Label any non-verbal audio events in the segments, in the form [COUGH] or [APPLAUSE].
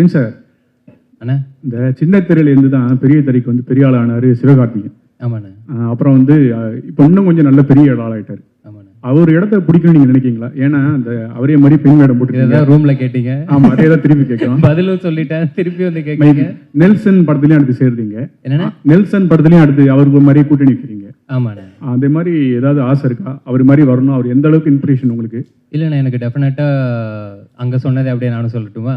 ஏன் சார்? அண்ணா. இந்த சின்ன திரையில இருந்து தான் பெரிய திரைக்கு வந்து பெரிய ஆள் ஆனாரு சிவகார்த்திகேயன். ஆமாண்ணே. அப்புறம் வந்து இப்போ இன்னும் கொஞ்சம் நல்ல பெரிய ஆள் ஆயிட்டாரு ஆமாண்ணே. அவர் இடத்த பிடிக்கணும்னு நீங்க நினைக்கிறீங்களா ஏன்னா அந்த அவரே மாதிரி பெண் வேடம் இதான் ரூம்ல கேட்டீங்க. ஆமா அதே தான் திருப்பி கேட்கலாம் [LAUGHS] பதிலும் சொல்லிட்டேன் திருப்பி வந்து கேட்குறீங்க. நெல்சன் படத்துலயும் அடுத்து சேர்ந்தீங்க என்னண்ணே? நெல்சன் படத்துலயும் அடுத்து அவருக்கு மாதிரி கூட்டணி வைக்கிறீங்க. ஆமாண்ணே. அதே மாதிரி ஏதாவது ஆசை இருக்கா? அவர் மாதிரி வரணும் அவர் எந்த அளவுக்கு இன்ஸ்பிரேஷன் உங்களுக்கு? இல்லைண்ணே எனக்கு டெஃபினட்டாக அங்கே சொன்னதை அப்படியே நானும் சொல்லட்டுமா?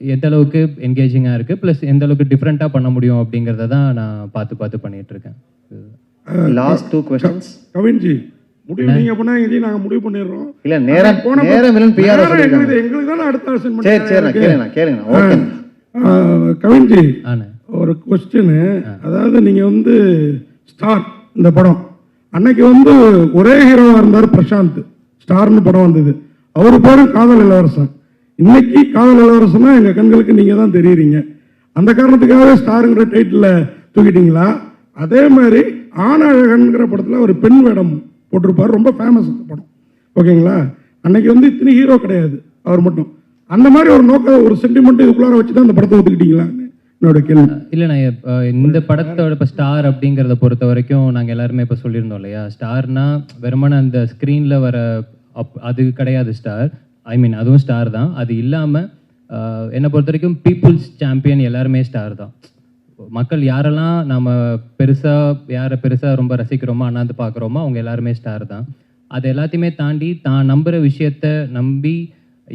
எந்த அளவுக்கு என்கேஜிங்காக இருக்குது ப்ளஸ் எந்த அளவுக்கு டிஃப்ரெண்ட்டாக பண்ண முடியும் அப்படிங்கிறத தான் நான் பார்த்து பார்த்து பண்ணிட்டு இருக்கேன் லாஸ்ட் டூ கொஸ்டின்ஸ் கவின்ஜி முடிவு நீங்க பண்ணாங்க ஜி நாங்க முடிவு பண்ணிடுறோம். இல்ல நேரம் போன நேரம் இல்லைன்னு பிஆர் எங்களுக்கு எங்களுக்கு தானே அடுத்த வருஷம் சரி சரி நான் கேளுங்க கேளுங்க ஓகே கவின்ஜி ஒரு கொஸ்டின் அதாவது நீங்க வந்து ஸ்டார் இந்த படம். அன்னைக்கு வந்து ஒரே ஹீரோவா இருந்தார் பிரசாந்த். ஸ்டார்னு படம் வந்தது. அவர் பேரு காதல் இளவரசன். இன்னைக்கு காதல் இளவரசனா எங்க கண்களுக்கு நீங்க தான் தெரியுறீங்க. அந்த காரணத்துக்காகவே ஸ்டாருங்கிற டைட்டில் தூக்கிட்டீங்களா? அதே மாதிரி ஆணழகன்கிற படத்தில் ஒரு பெண் வேடம் போட்டிருப்பார் ரொம்ப ஃபேமஸ் அந்த படம். ஓகேங்களா? அன்னைக்கு வந்து இத்தனை ஹீரோ கிடையாது அவர் மட்டும். அந்த மாதிரி ஒரு நோக்க ஒரு சென்டிமெண்ட் இதுக்குள்ளார வச்சு தான் அந்த படத்தை ஒத்துக்கிட்டீங்களா என்னோட கேள்வி. இல்லை நான் இந்த படத்தோட இப்போ ஸ்டார் அப்படிங்கிறத பொறுத்த வரைக்கும் நாங்கள் எல்லாருமே இப்போ சொல்லியிருந்தோம் இல்லையா? ஸ்டார்னா வெறுமனே அந்த ஸ்க்ரீனில் வர அப் அது கிடையாது ஸ்டார் ஐ மீன் அதுவும் ஸ்டார் தான். அது இல்லாமல் என்னை பொறுத்த வரைக்கும் பீப்புள்ஸ் சாம்பியன் எல்லாருமே ஸ்டார் தான். மக்கள் யாரெல்லாம் நம்ம பெருசாக யாரை பெருசாக ரொம்ப ரசிக்கிறோமோ அண்ணாந்து பார்க்குறோமோ அவங்க எல்லாருமே ஸ்டார் தான். அது எல்லாத்தையுமே தாண்டி தான் நம்புகிற விஷயத்த நம்பி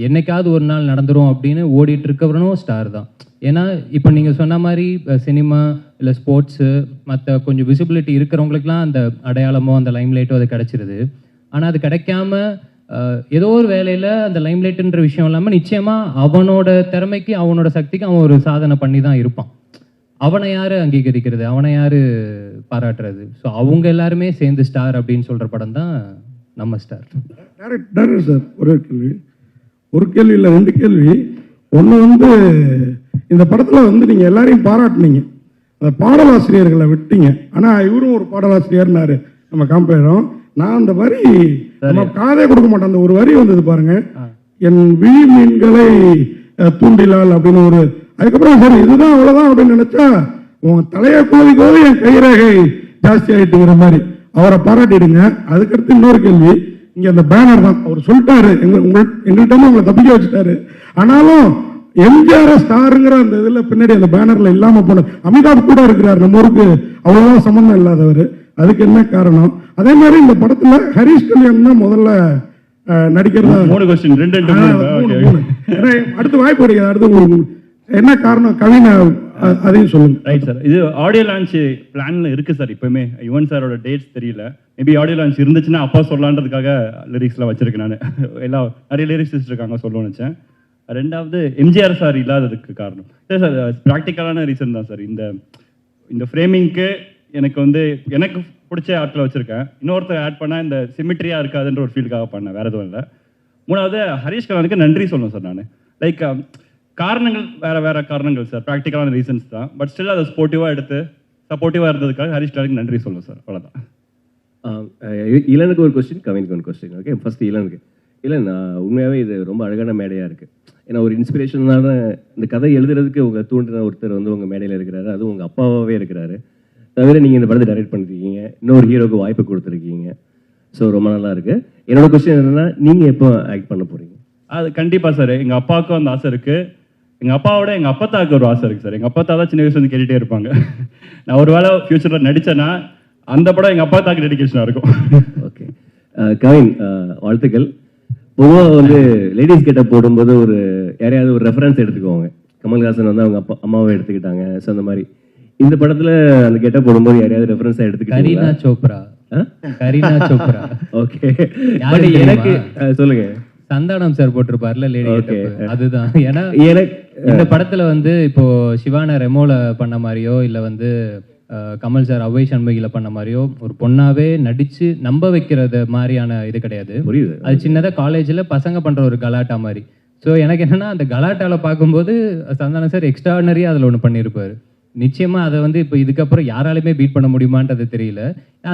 என்னைக்காவது ஒரு நாள் நடந்துரும் அப்படின்னு ஓடிட்டு இருக்கவனும் ஸ்டார் தான். ஏன்னா இப்போ நீங்கள் சொன்ன மாதிரி சினிமா இல்லை ஸ்போர்ட்ஸு மற்ற கொஞ்சம் விசிபிலிட்டி இருக்கிறவங்களுக்குலாம் அந்த அடையாளமோ அந்த லைம்லைட்டோ அது கிடைச்சிருது. ஆனால் அது கிடைக்காம ஏதோ ஒரு வேலையில் அந்த லைம்லைட்டுன்ற விஷயம் இல்லாமல் நிச்சயமாக அவனோட திறமைக்கு அவனோட சக்திக்கு அவன் ஒரு சாதனை பண்ணி தான் இருப்பான். அவனை யாரு அங்கீகரிக்கிறது? அவனை யாரு பாராட்டுறது? ஸோ அவங்க எல்லாருமே சேர்ந்து ஸ்டார் அப்படின்னு சொல்ற படம் தான் நம்ம ஸ்டார் டேரக்ட் டேரக்டர் சார் ஒரே ஒரு கேள்வி. ஒரு கேள்வி இல்லை ரெண்டு கேள்வி. ஒன்று வந்து இந்த படத்தில் வந்து நீங்கள் எல்லாரையும் பாராட்டினீங்க. அந்த பாடலாசிரியர்களை விட்டீங்க. ஆனால் இவரும் ஒரு பாடலாசிரியர்னாரு. நம்ம காம்பேரும் நான் அந்த மாதிரி நம்ம காதே கொடுக்க மாட்டோம். அந்த ஒரு வரி வந்தது பாருங்க. என் விழி மீன்களை தூண்டிலால் அப்படின்னு ஒரு அதுக்கப்புறம் சரி இதுதான் அவ்வளவுதான் அப்படின்னு நினைச்சா உன் தலையை கோதி கோதி என் கைரேகை ஜாஸ்தி ஆயிட்டுங்கிற மாதிரி. அவரை பாராட்டிடுங்க. அதுக்கடுத்து இன்னொரு கேள்வி. இங்க அந்த பேனர் தான். அவர் சொல்லிட்டாரு. எங்க உங்கள் எங்கள்கிட்ட உங்களை தப்பிக்க வச்சுட்டாரு. ஆனாலும் எம்ஜிஆர் ஸ்டாருங்கிற அந்த இதுல பின்னாடி அந்த பேனர்ல இல்லாம போன அமிதாப் கூட இருக்கிறார். நம்ம ஊருக்கு அவ்வளவா சம்பந்தம் இல்லாதவர். அதுக்கு என்ன காரணம்? அதே மாதிரி இந்த படத்துல ஹரிஷ் கல்யாண் தான் முதல்ல நடிக்கிறதா மூணு கொஸ்டின் ரெண்டு அடுத்து வாய்ப்பு கிடைக்காது? அடுத்து உங்களுக்கு என்ன காரணம்? கவின அதையும் சொல்லுங்க. ரைட் சார் இது ஆடியோ லான்ச் பிளான்ல இருக்கு சார் இப்பவுமே. யுவன் சாரோட டேட்ஸ் தெரியல. மேபி ஆடியோ லான்ச் இருந்துச்சுன்னா அப்பா சொல்லலான்றதுக்காக லிரிக்ஸ்லாம் வச்சிருக்கேன் நான். எல்லாம் நிறைய லிரிக்ஸ் இருக்காங்க சொல்லணும்னு நினச்சேன். ரெண்டாவது எம்ஜிஆர் சார் இல்லாததுக்கு காரணம். சார் ப்ராக்டிக்கலான ரீசன் தான் சார் இந்த இந்த ஃப்ரேமிங்க்கு எனக்கு வந்து எனக்கு பிடிச்ச ஆட்களை வச்சுருக்கேன். இன்னொருத்தர் ஆட் பண்ணால் இந்த சிமிட்ரியாக இருக்காதுன்ற ஒரு ஃபீலுக்காக பண்ணேன் வேறு எதுவும் இல்லை. மூணாவது ஹரிஷ் கலானுக்கு நன்றி சொல்லணும் சார் நான். லைக் um, காரணங்கள் வேற வேறு காரணங்கள் சார். ப்ராக்டிக்கலான ரீசன்ஸ் தான். பட் ஸ்டில் அதை ஸ்போர்ட்டிவாக எடுத்து சப்போர்ட்டிவாக இருந்ததுக்காக ஹரிஷ் கலானுக்கு நன்றி சொல்லணும் சார். அவ்வளோதான் இளனுக்கு ஒரு கொஸ்டின் கவினுக்கு ஒரு கொஸ்டின் ஓகே ஃபர்ஸ்ட் இளனுக்கு. இல்லை நான் உண்மையாகவே இது ரொம்ப அழகான மேடையாக இருக்குது ஏன்னா ஒரு இன்ஸ்பிரேஷனான இந்த கதை எழுதுறதுக்கு உங்கள் தூண்டின ஒருத்தர் வந்து உங்கள் மேடையில் இருக்கிறாரு. அதுவும் உங்கள் அப்பாவாகவே இருக்கிறாரு. தவிர நீங்கள் இந்த படத்தை டைரக்ட் பண்ணிருக்கீங்க. இன்னொரு ஹீரோக்கு வாய்ப்பு கொடுத்துருக்கீங்க. ஸோ ரொம்ப நல்லா இருக்கு என்னோட கொஸ்டின் என்னன்னா நீங்கள் எப்போ ஆக்ட் பண்ண போகிறீங்க அது கண்டிப்பாக சார் எங்கள் அப்பாவுக்கும் அந்த ஆசை இருக்குது எங்கள் அப்பாவோட எங்கள் அப்பத்தாக்கு ஒரு ஆசை இருக்குது சார் எங்கள் அப்பத்தா தான் சின்ன வயசுல இருந்து கேட்டுகிட்டே இருப்பாங்க. [LAUGHS] நான் ஒரு வேளை ஃப்யூச்சரில் நடித்தேன்னா அந்த படம் எங்கள் அப்பாத்தாக்கு டெடிகேஷனாக இருக்கும். [LAUGHS] ஓகே கவின் வாழ்த்துக்கள். பொதுவாக வந்து லேடிஸ் கிட்ட போடும்போது ஒரு யாரையாவது ஒரு ரெஃபரன்ஸ் எடுத்துக்குவாங்க கமல்ஹாசன் வந்து அவங்க அப்பா அம்மாவை எடுத்துக்கிட்டாங்க. ஸோ அந்த மாதிரி. இந்த படத்துல அந்த கெட்ட போடும்போது யாரையாவது ரெஃபரன்ஸாக கரீனா எடுத்துக்கிட்டீங்களா? சோப்ரா. கரீனா சோப்ரா. Okay but? [LAUGHS] எனக்கு சொல்லுங்க. சந்தானம் சார் போட்டிருப்பார்ல லேடி. அதுதான். ஏன்னா எனக்கு இந்த படத்துல வந்து இப்போ சிவான ரெமோல பண்ண மாதிரியோ இல்ல வந்து கமல் சார் அவ்வை சண்முகில பண்ண மாதிரியோ ஒரு பொண்ணாவே நடிச்சு நம்ப வைக்கிறது மாதிரியான இது கிடையாது. அது சின்னதா காலேஜ்ல பசங்க பண்ற ஒரு கலாட்டா மாதிரி. ஸோ எனக்கு என்னன்னா அந்த கலாட்டால பார்க்கும்போது சந்தானம் சார் எக்ஸ்ட்ரானரியா அதுல ஒன்று பண்ணியிருப்பாரு. நிச்சயமா அதை வந்து இப்போ இதுக்கப்புறம் யாராலுமே பீட் பண்ண முடியுமான்றது தெரியல.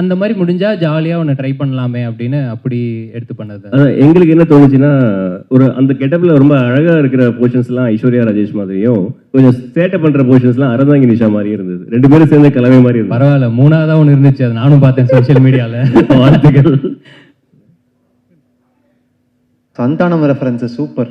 அந்த மாதிரி முடிஞ்சா ஜாலியா ஒன்று ட்ரை பண்ணலாமே அப்படின்னு அப்படி எடுத்து பண்ணது. அதான் எங்களுக்கு என்ன தோணுச்சுன்னா ஒரு அந்த கெட்டப்ல ரொம்ப அழகா இருக்கிற போர்ஷன்ஸ் எல்லாம் ஐஸ்வர்யா ராஜேஷ் மாதிரியும் கொஞ்சம் சேட்டை பண்ற போர்ஷன்ஸ் எல்லாம் அரந்தாங்கி நிஷா மாதிரி இருந்தது. ரெண்டு பேரும் சேர்ந்த கலவை மாதிரி இருந்தது. பரவாயில்ல மூணாவதா ஒன்று இருந்துச்சு அது நானும் பார்த்தேன் சோஷியல் மீடியால [LAUGHS] வாழ்த்துக்கள். Santhanam reference super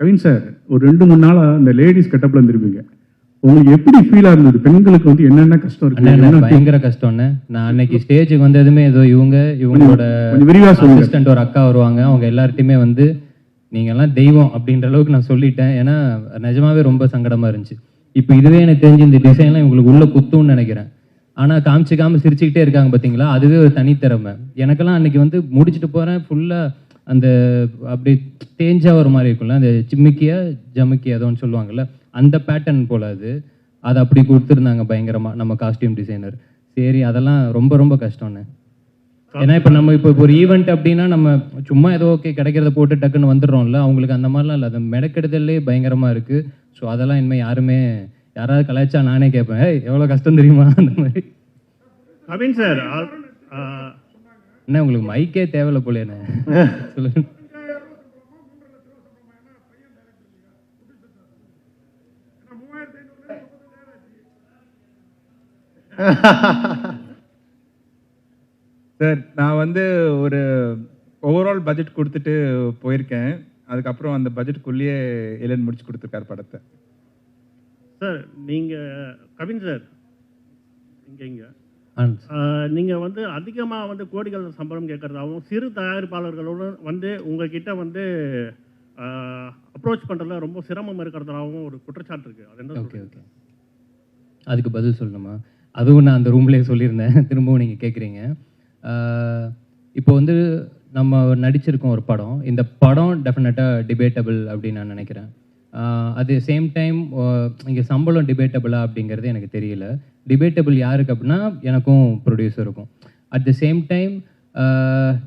Kavin sir ஒரு ரெண்டு மூணு நாளா அந்த லேடிஸ் கெட்டப்ல இருந்திருப்பீங்க. உங்களுக்கு எப்படி ஃபீலா இருந்தது? பெண்களுக்கு வந்து என்னென்ன கஷ்டம் இருக்கு? பயங்கர கஷ்டம்ண்ணே நான் அன்னைக்கு ஸ்டேஜுக்கு வந்ததுமே ஏதோ இவங்க இவங்களோட கொஞ்சம் விரிவா சொல்லுங்க. அசிஸ்டன்ட் ஒரு அக்கா வருவாங்க. அவங்க எல்லார்ட்டையுமே வந்து நீங்க எல்லாம் தெய்வம் அப்படின்ற அளவுக்கு நான் சொல்லிட்டேன். ஏன்னா நிஜமாவே ரொம்ப சங்கடமா இருந்துச்சு. இப்போ இதுவே எனக்கு தெரிஞ்சு இந்த டிசைன்லாம் இவங்களுக்கு உள்ள குத்தும்னு நினைக்கிறேன். ஆனா காமிச்சிக்காம சிரிச்சுக்கிட்டே இருக்காங்க பாத்தீங்களா? அதுவே ஒரு தனித்திறமை. எனக்கெல்லாம் அன்னைக்கு வந்து முடிச்சுட்டு போறேன் ஃபுல்லா அந்த அப்படி தேஞ்சா ஒரு மாதிரி இருக்கும்ல அந்த சிம்மிக்கியா ஜமுக்கியா ஏதோன்னு சொல்லுவாங்கல்ல அந்த பேட்டர்ன் போல அது. அது அப்படி கொடுத்துருந்தாங்க பயங்கரமா நம்ம காஸ்டியூம் டிசைனர் சரி அதெல்லாம் ரொம்ப ரொம்ப கஷ்டம்னு. ஏன்னா இப்போ நம்ம இப்போ ஒரு ஈவெண்ட் அப்படின்னா நம்ம சும்மா ஏதோ ஓகே கிடைக்கிறத போட்டு டக்குன்னு வந்துடுறோம்ல அவங்களுக்கு அந்த மாதிரிலாம் இல்லை. அது மெனக்கெடுதல்லே பயங்கரமா இருக்கு. ஸோ அதெல்லாம் இனிமேல் யாருமே யாராவது கலாய்ச்சா நானே கேட்பேன் எவ்வளோ கஷ்டம் தெரியுமா? அந்த மாதிரி. கவின் சார் என்ன உங்களுக்கு மைக்கே தேவையில்ல போலேண்ணே சொல்லுங்க. சார் நான் வந்து ஒரு ஓவரால் பட்ஜெட் கொடுத்துட்டு போயிருக்கேன். அதுக்கப்புறம் அந்த பட்ஜெட்டுக்குள்ளேயே இளன் முடிச்சு கொடுத்துருக்காரு படத்தை. சார் நீங்கள் கவின் சார் இங்கே இங்கே. நீங்கள் வந்து அதிகமாக வந்து கோடிகள் சம்பளம் கேட்குறதாகவும் சிறு தயாரிப்பாளர்களோடு வந்து உங்ககிட்ட வந்து அப்ரோச் பண்ணுறதுல ரொம்ப சிரமம் இருக்கிறதாகவும் ஒரு குற்றச்சாட்டு இருக்குது அது என்ன ஓகே ஓகே. அதுக்கு பதில் சொல்லணுமா? அதுவும் நான் அந்த ரூம்லேயே சொல்லியிருந்தேன். [LAUGHS] திரும்பவும் நீங்கள் கேட்குறீங்க. இப்போ வந்து நம்ம நடிச்சிருக்கோம் ஒரு படம். இந்த படம் டெஃபினட்டாக டிபேட்டபிள் அப்படின்னு நான் நினைக்கிறேன். அது சேம் டைம் இங்கே சம்பளம் டிபேட்டபிளா அப்படிங்கிறது எனக்கு தெரியல. டிபேட்டபிள் யாருக்கு அப்படின்னா எனக்கும் ப்ரொடியூசருக்கும் அட் த சேம் டைம்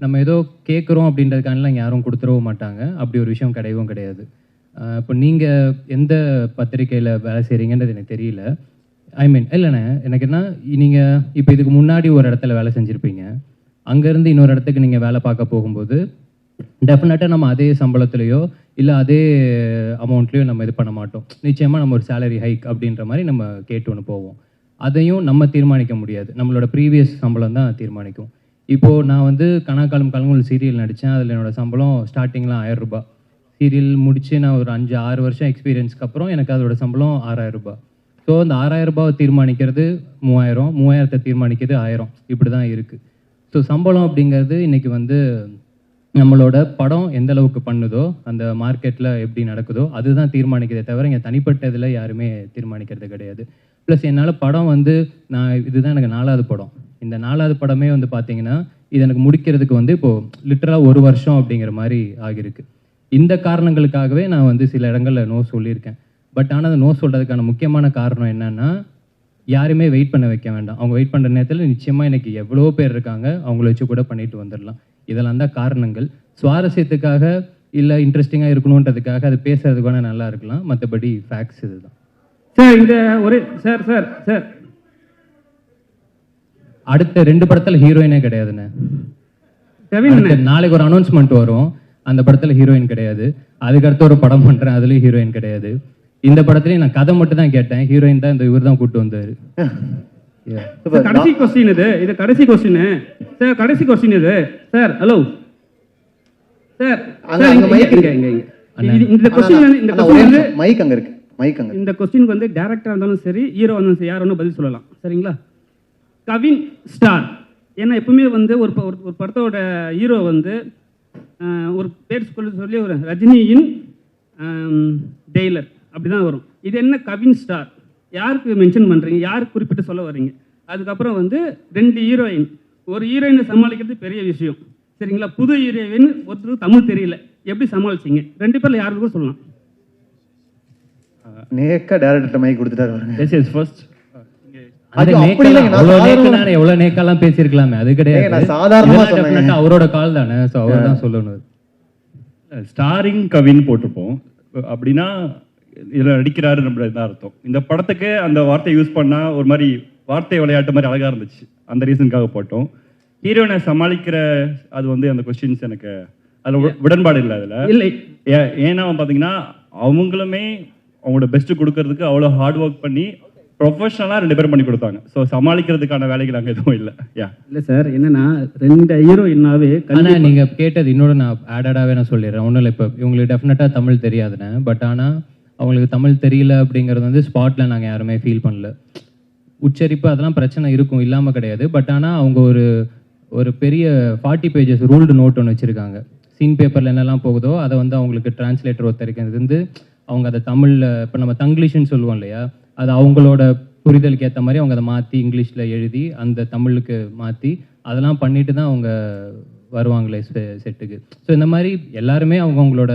நம்ம ஏதோ கேட்குறோம் அப்படின்றதுக்கானலாம் யாரும் கொடுத்துடவும் மாட்டாங்க. அப்படி ஒரு விஷயம் கிடையவும் கிடையாது. Uh, இப்போ நீங்கள் எந்த பத்திரிக்கையில் வேலை செய்கிறீங்கன்றது எனக்கு தெரியல. ஐ மீன் இல்லைண்ணே எனக்கு என்ன நீங்கள் இப்போ இதுக்கு முன்னாடி ஒரு இடத்துல வேலை செஞ்சுருப்பீங்க. அங்கேருந்து இன்னொரு இடத்துக்கு நீங்கள் வேலை பார்க்க போகும்போது டெஃபினட்டாக நம்ம அதே சம்பளத்துலேயோ இல்லை அதே அமௌண்ட்லேயோ நம்ம இது பண்ண மாட்டோம். நிச்சயமாக நம்ம ஒரு சேலரி ஹைக் அப்படின்ற மாதிரி நம்ம கேட்டு ஒன்று போவோம். அதையும் நம்ம தீர்மானிக்க முடியாது. நம்மளோட ப்ரீவியஸ் சம்பளம் தான் தீர்மானிக்கும். இப்போது நான் வந்து கணக்காலம் கலங்கூல் சீரியல் நடித்தேன் அதில் என்னோடய சம்பளம் ஸ்டார்டிங்கில் ஆயிரம் ரூபாய். சீரியல் முடித்து நான் ஒரு அஞ்சு ஆறு வருஷம் எக்ஸ்பீரியன்ஸ்க்கு அப்புறம் எனக்கு அதோட சம்பளம் ஆறாயிரம் ரூபாய். ஸோ அந்த ஆறாயிரம் ரூபாவை தீர்மானிக்கிறது மூவாயிரம். மூவாயிரத்தை தீர்மானிக்கிறது ஆயிரம். இப்படி தான் இருக்குது ஸோ சம்பளம் அப்படிங்கிறது இன்றைக்கி வந்து நம்மளோட படம் எந்த அளவுக்கு பண்ணுதோ அந்த மார்க்கெட்டில் எப்படி நடக்குதோ அதுதான் தீர்மானிக்கிறதே தவிர இங்கே தனிப்பட்ட இதில் யாருமே தீர்மானிக்கிறது கிடையாது. ப்ளஸ் என்னால் படம் வந்து நான் இதுதான் எனக்கு நாலாவது படம். இந்த நாலாவது படமே வந்து பார்த்தீங்கன்னா இது எனக்கு முடிக்கிறதுக்கு வந்து இப்போது லிட்டரலாக ஒரு வருஷம் அப்படிங்கிற மாதிரி ஆகியிருக்கு. இந்த காரணங்களுக்காகவே நான் வந்து சில இடங்களில் நோ சொல்லியிருக்கேன். பட் ஆனால் அந்த நோ சொல்கிறதுக்கான முக்கியமான காரணம் என்னன்னா யாருமே வெயிட் பண்ண வைக்க வேண்டாம். அவங்க வெயிட் பண்ணுற நேரத்தில் நிச்சயமாக எனக்கு எவ்வளோ பேர் இருக்காங்க அவங்கள வச்சு கூட பண்ணிட்டு வந்துடலாம் இதெல்லாம் தான் காரணங்கள். சுவாரஸ்யத்துக்காக இல்லை இன்ட்ரெஸ்டிங்காக இருக்கணுன்றதுக்காக அது பேசுறதுக்கு வேணால் நல்லா இருக்கலாம். மற்றபடி ஃபேக்ட்ஸ் இதுதான். சார் இந்த ஒரே சார் சார் சார். அடுத்த ரெண்டு படத்தில் ஹீரோயினே கிடையாதுண்ணே. அடுத்த நாளைக்கு ஒரு அனௌன்ஸ்மெண்ட் வரும். அந்த படத்துல ஹீரோயின் கிடையாது. அதுக்கடுத்து ஒரு படம் பண்றேன் அதுலயும் ஹீரோயின் கிடையாது. இந்த படத்துலயும் நான் கதை மட்டும் தான் கேட்டேன். ஹீரோயின் தான் இந்த இவர் தான் கூட்டு வந்தாரு. கடைசி கொஸ்டின் இது. இது கடைசி கொஸ்டின் சார் கடைசி கொஸ்டின் இது. சார் ஹலோ சார் இந்த கொஸ்டின் இந்த கொஸ்டின் மைக் அங்க இருக்கு. மைக் அங்க இந்த கொஸ்டினுக்கு வந்து டேரக்டர் இருந்தாலும் சரி ஹீரோ இருந்தாலும் சரி யார் வேணும் பதில் சொல்லலாம். சரிங்களா? கவின் ஸ்டார். ஏன்னா எப்பவுமே வந்து ஒரு ப- ஒரு- ஒரு படத்தோட ஹீரோ வந்து ஒரு பேர் சொல்லி சொல்லி ஒரு ரஜினியின் டெய்லர். அப்படிதான் வரும். இது என்ன கவின் ஸ்டார்? யாருக்கு மென்ஷன் பண்றீங்க? யாருக்கு குறிப்பிட்டு சொல்ல வர்றீங்க? அதுக்கப்புறம் வந்து ரெண்டு ஹீரோயின் ஒரு ஹீரோயினை சமாளிக்கிறது பெரிய விஷயம். சரிங்களா? புது ஹீரோயின் ஒருத்தருக்கு தமிழ் தெரியல. எப்படி சமாளிச்சீங்க? ரெண்டு பேர்ல யாருக்கும் சொல்லலாம். நேக்கா டேரக்டர் மைக் கொடுத்துட்டாரு பாருங்க. எஸ் எஸ் ஃபர்ஸ்ட் அந்த அது எவ்வளவு நேக்கெல்லாம் கிடையாது. அவரோட கால் தானே ஸோ அவர் தான் சொல்லணும் ஸ்டாரிங் கவின் போட்டிருப்போம். அப்படின்னா இதில் நடிக்கிறாரு தான் அர்த்தம். இந்த படத்துக்கு அந்த வார்த்தை யூஸ் பண்ணா ஒரு மாதிரி வார்த்தை விளையாட்டு மாதிரி அழகா இருந்துச்சு. அந்த ரீசனுக்காக போட்டோம். ஹீரோயினை சமாளிக்கிற அது வந்து அந்த கொஸ்டின்ஸ் எனக்கு அதில் உடன்பாடு இல்லை அதில். இல்லை. ஏ- ஏன்னா பார்த்தீங்கன்னா அவங்களுமே அவங்களோட பெஸ்ட் கொடுக்கறதுக்கு அவ்வளோ ஹார்ட் ஒர்க் பண்ணி ப்ரொஃபஷனலாக ரெண்டு பேரும் பண்ணி கொடுத்தாங்க. ஸோ சமாளிக்கிறதுக்கான வேலைகள் அங்கே எதுவும் இல்லை. யா இல்ல சார் என்னன்னா ரெண்டு ஹீரோயின்னாவே ஆனா நீங்க கேட்டது இன்னொரு நான் ஆடடாவே நான் சொல்லிடுறேன். ஒன்றும் இல்லை இப்போ இவங்களுக்கு டெஃபினட்டாக தமிழ் தெரியாதுண்ணே பட் ஆனா அவங்களுக்கு தமிழ் தெரியல அப்படிங்கிறது வந்து ஸ்பாட்ல நாங்க யாருமே ஃபீல் பண்ணல. உச்சரிப்பு அதெல்லாம் பிரச்சனை இருக்கும் இல்லாம கிடையாது. பட் ஆனா அவங்க ஒரு ஒரு பெரிய ஃபார்ட்டி பேஜஸ் ரூல்டு நோட் ஒன்று வச்சிருக்காங்க. சீன் பேப்பர்ல என்னெல்லாம் போகுதோ அதை வந்து அவங்களுக்கு டிரான்ஸ்லேட்டர் ஒருத்தருக்கு இருந்து அவங்க அதை தமிழில் இப்போ நம்ம தங்கிலீஷ்னு சொல்லுவோம் இல்லையா? அது அவங்களோட புரிதலுக்கு ஏற்ற மாதிரி அவங்க அதை மாற்றி இங்கிலீஷில் எழுதி அந்த தமிழுக்கு மாற்றி அதெல்லாம் பண்ணிட்டு தான் அவங்க வருவாங்களே செட்டுக்கு. ஸோ இந்த மாதிரி எல்லாருமே அவங்க அவங்களோட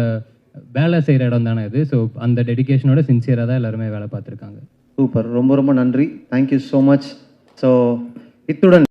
வேலை செய்கிற இடம் தானே இது. ஸோ அந்த டெடிகேஷனோட சின்சியராக தான் எல்லாருமே வேலை பார்த்துருக்காங்க. சூப்பர் ரொம்ப ரொம்ப நன்றி. தேங்க்யூ ஸோ மச் ஸோ இத்துடன்